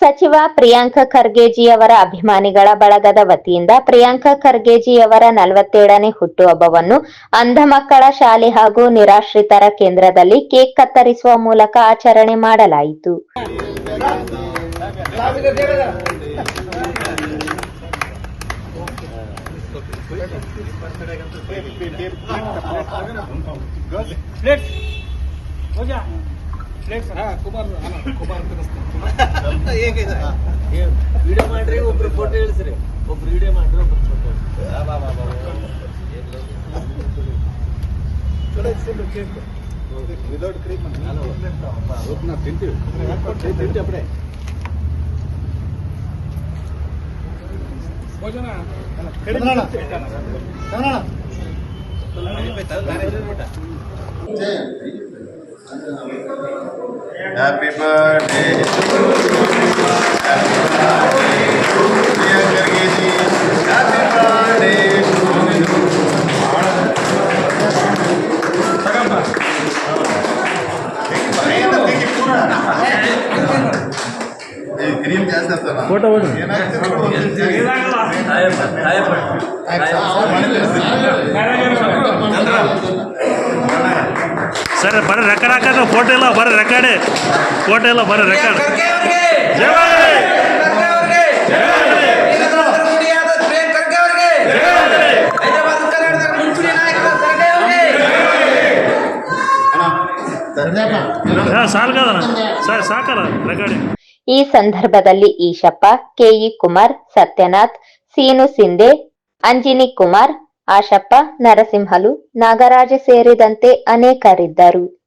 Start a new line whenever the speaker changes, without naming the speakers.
ಸಚಿವ ಪ್ರಿಯಾಂಕ ಖರ್ಗೆಜಿಯವರ ಅಭಿಮಾನಿಗಳ ಬಳಗದ ವತಿಯಿಂದ ಪ್ರಿಯಾಂಕ ಖರ್ಗೆಜಿಯವರ ನಲವತ್ತೇಳನೇ ಹುಟ್ಟುಹಬ್ಬವನ್ನು ಅಂಧ ಮಕ್ಕಳ ಶಾಲೆ ಹಾಗೂ ನಿರಾಶ್ರಿತರ ಕೇಂದ್ರದಲ್ಲಿ ಕೇಕ್ ಕತ್ತರಿಸುವ ಮೂಲಕ ಆಚರಣೆ ಮಾಡಲಾಯಿತು
ಕುಮಾರ್ ಕುಮಾರ್
ವಿಡಿಯೋ ಮಾಡ್ರಿ ಒಬ್ರು ಫೋಟೋ ಇಳಿಸ್ರಿ ಒಬ್ರು ವಿಡಿಯೋ ಮಾಡ್ರಿ ಒಬ್ರು ಫೋಟೋ
ವಿದೌಟ್ ಕ್ರೀಮ್ ನಾನು ತಿಂತೀವಿ. ತಿಂತೀವಿ ಅಪ್ಪಡೆ ಹ್ಯಾಪಿ
Happy ఫోటో
సరే బర రకరకాల ఫోటోలో బర రికార్డే ఫోటోలో బర రికార్డ్ సార్ కాదన్నా. సార్ సాకరా రికార్డింగ్
ಈ ಸಂದರ್ಭದಲ್ಲಿ ಈಶಪ್ಪ ಕೆಇ ಕುಮಾರ್, ಸತ್ಯನಾಥ್, ಸೀನು ಸಿಂಧೆ, ಅಂಜಿನಿ ಕುಮಾರ್, ಆಶಪ್ಪ, ನರಸಿಂಹಲು, ನಾಗರಾಜ ಸೇರಿದಂತೆ ಅನೇಕರಿದ್ದರು.